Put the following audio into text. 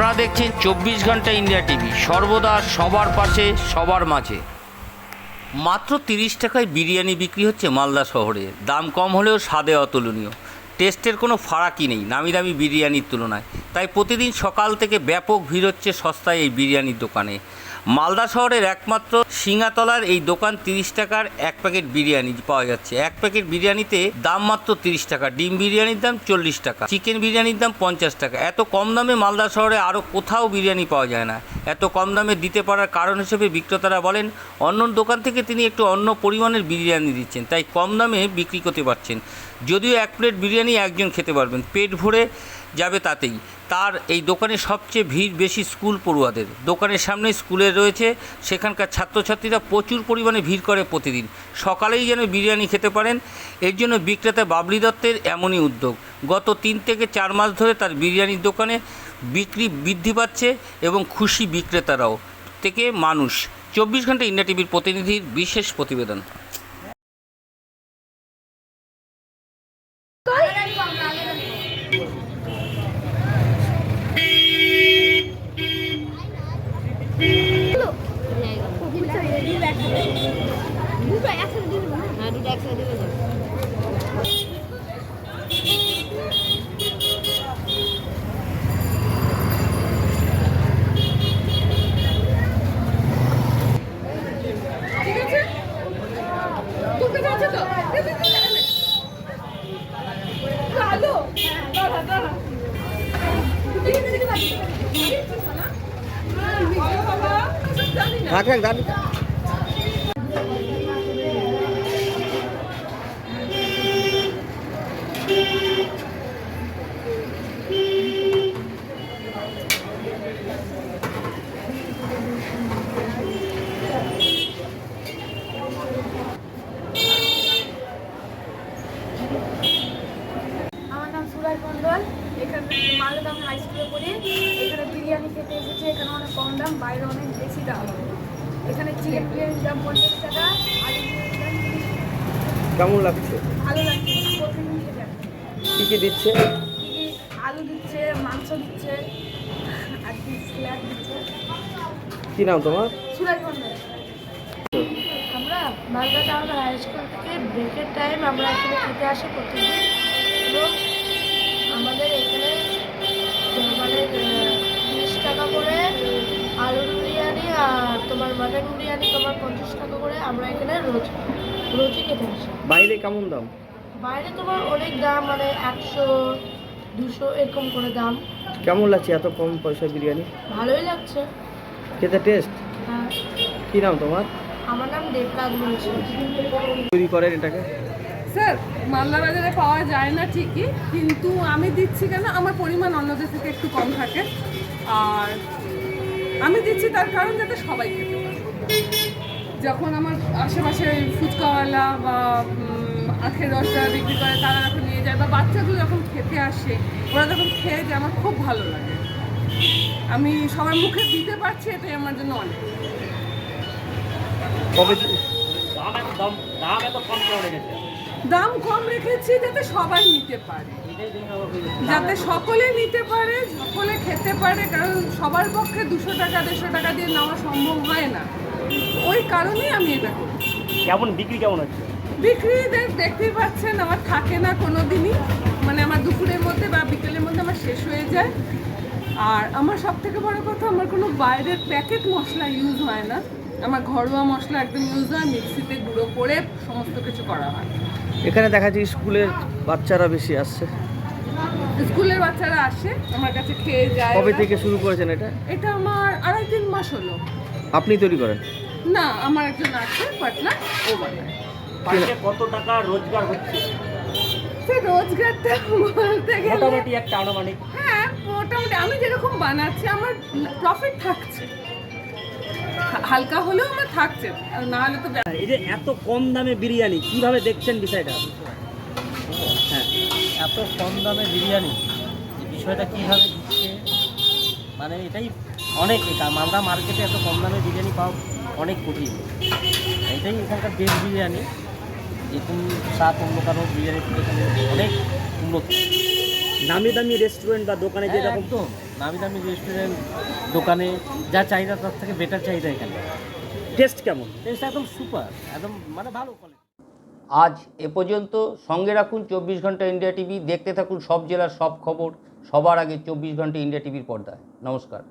আপনারা দেখছেন চব্বিশ ঘণ্টা ইন্ডিয়া টিভি। সর্বদা সবার পাশে, সবার মাঝে। মাত্র তিরিশ টাকায় বিরিয়ানি বিক্রি হচ্ছে মালদা শহরে। দাম কম হলেও স্বাদে অতুলনীয়। টেস্টের কোনো ফারাকই নেই, নামি দামি বিরিয়ানির তুলনায়। তাই প্রতিদিন সকাল থেকে ব্যাপক ভিড় হচ্ছে সস্তায় এই বিরিয়ানির দোকানে। মালদা শহরের একমাত্র সিঙ্গাতলার এই দোকান তিরিশ টাকার এক প্যাকেট বিরিয়ানি পাওয়া যাচ্ছে। এক প্যাকেট বিরিয়ানিতে দাম মাত্র তিরিশ টাকা, ডিম বিরিয়ানির দাম চল্লিশ টাকা, চিকেন বিরিয়ানির দাম পঞ্চাশ টাকা। এত কম দামে মালদা শহরে আরও কোথাও বিরিয়ানি পাওয়া যায় না। এত কম দামে দিতে পারার কারণ হিসেবে বিক্রেতারা বলেন অন্য দোকান থেকে তিনি একটু অন্য পরিমাণের বিরিয়ানি দিচ্ছেন, তাই কম দামে বিক্রি করতে পারছেন। যদিও এক প্লেট বিরিয়ানি একজন খেতে পারবেন। পেট ভরে যাবে তাতেই। তার এই দোকানে সবচেয়ে ভিড় বেশি স্কুল পড়ুয়াদের। দোকানের সামনে স্কুলে রয়েছে সেখানকার ছাত্রছাত্রীরা প্রচুর পরিমাণে ভিড় করে প্রতিদিন। সকালেই যেন বিরিয়ানি খেতে পারেন। এর জন্য বিক্রেতা বাবলি দত্তের এমনই উদ্যোগ। গত তিন থেকে চার মাস ধরে তার বিরিয়ানির দোকানে বিক্রি বৃদ্ধি পাচ্ছে এবং খুশি বিক্রেতারাও। থেকে মানুষ। চব্বিশ ঘণ্টা ইন্ডিয়া টিভির প্রতিনিধির বিশেষ প্রতিবেদন। হ্যাঁ দুটো একসাথে যাবে ঠিক আছে তুলতে যাচ্ছে তো কালো দাঁড়া দাঁড়া দেখি দেখি দেখি বাবা জানি না রাখ রাখ দাঁড়ি আমার মন্ডল এখানে মালদাম হাই স্কুলে পড়ি এখানে বিরিয়ানি খেতে এসেছি। এখানে অনেক কম দাম বাইরে অনেক বেশি দাম। এখানে চিকেন বিরিয়ানির দাম পঞ্চাশ টাকা। কেমন লাগছে? ভালো লাগছে প্রতিদিন খেতে আসি। কি কি দিচ্ছে? আলু দিচ্ছে মাংস দিচ্ছে আর কি স্ল্যাব দিচ্ছে। কি নাম তোমার? সুরাজ মন্ডল আমরা মালদা টাউন হাই স্কুল থেকে ব্রেকের টাইম আমরা এখানে খেতে আসি প্রতিদিন। এবং তিরিশ টাকা করে আলুর বিরিয়ানি আর তোমার মাটন বিরিয়ানি তোমার পঞ্চাশ টাকা করে আমরা এখানে রোজ রোজই খেতে আসি। বাইরে কেমন দাম? বাইরে তোমার অনেক দাম মানে একশো দুশো এরকম করে দাম। কেমন লাগছে এত কম পয়সায় বিরিয়ানি? ভালোই লাগছে। খেতে টেস্ট হ্যাঁ। কি নাম তোমার? আমার নাম দেবরাজ বলছি। তৈরি করেন এটাকে? স্যার, মালদা বাজারে পাওয়া যায় না ঠিকই, কিন্তু আমি দিচ্ছি কেন? আমার পরিমাণ অন্যদের থেকে একটু কম থাকে। আর আমি দিচ্ছি তার কারণ যাতে সবাই খেতে পারে। যখন আমার আশেপাশে ফুচকাওয়ালা বা আখের রসটা বিক্রি করে, তারা যখন নিয়ে যায় বা বাচ্চাগুলো যখন খেতে আসে, ওরা যখন খেয়ে যায়, আমার খুব ভালো লাগে। আমি সবার মুখে দিতে পারছি, এটাই আমার জন্য অনেক। দাম কম রেখেছি? যাতে সবাই নিতে পারে। যাতে সকলে নিতে পারে সকলে খেতে পারে কারণ সবার পক্ষে দুশো টাকা দেড়শো টাকা দিয়ে নেওয়া সম্ভব হয় না। ওই কারণেই আমি এটা করি কেমন বিক্রি কেমন হচ্ছে? বিক্রি দেখতেই পাচ্ছেন আমার থাকে না কোনো দিনই মানে আমার দুপুরের মধ্যে বা বিকেলের মধ্যে আমার শেষ হয়ে যায়। আর আমার সব থেকে বড় কথা আমার কোনো বাইরের প্যাকেট মশলা ইউজ হয় না। আমার ঘরোয়া মশলা একদম ইউজ হয় মিক্সিতে গুঁড়ো করে সমস্ত কিছু করা হয়। এখানে দেখা যায় স্কুলের বাচ্চারা বেশি আসছে। স্কুলের বাচ্চারা আসে আমার কাছে খেয়ে যায় কবে থেকে শুরু করেছেন এটা? এটা আমার আড়াই তিন মাস হলো। আপনি তৈরি করেন? না আমার একজন আছে পাটনা ও বানায়। কত টাকা রোজগার হচ্ছে? সে রোজগারটা বলতে গেলে মোটামুটি একটা আনুমানিক। হ্যাঁ মোটামুটি। আমি যেরকম বানাচ্ছি আমার প্রফিট থাকছে। হালকা হলেও আমার থাকছে না হলে তো এই যে এত কম দামে বিরিয়ানি কীভাবে দেখছেন বিষয়টা? হ্যাঁ। এত কম দামে বিরিয়ানি বিষয়টা কীভাবে দিচ্ছে মানে এটাই অনেক এটা মালদা মার্কেটে এত কম দামে বিরিয়ানি পাওয়া অনেক কঠিন। এটাই এখানকার বেস্ট বিরিয়ানি এরকম স্বাদ অন্য কারও বিরিয়ানি অনেক উন্নত। নামি দামি রেস্টুরেন্ট বা দোকানে হ্যাঁ, যেরকম একদম। নামি দামি রেস্টুরেন্ট দোকানে যা চাহিদা তার থেকে বেটার চাহিদা এখানে। টেস্ট কেমন? টেস্ট একদম সুপার একদম মানে ভালো কোয়ালিটি আজ এ পর্যন্ত সঙ্গে রাখুন চব্বিশ ঘণ্টা ইন্ডিয়া টিভি দেখতে থাকুন সব জেলার সব খবর সবার আগে চব্বিশ ঘণ্টা ইন্ডিয়া টিভির পর্দায়। নমস্কার।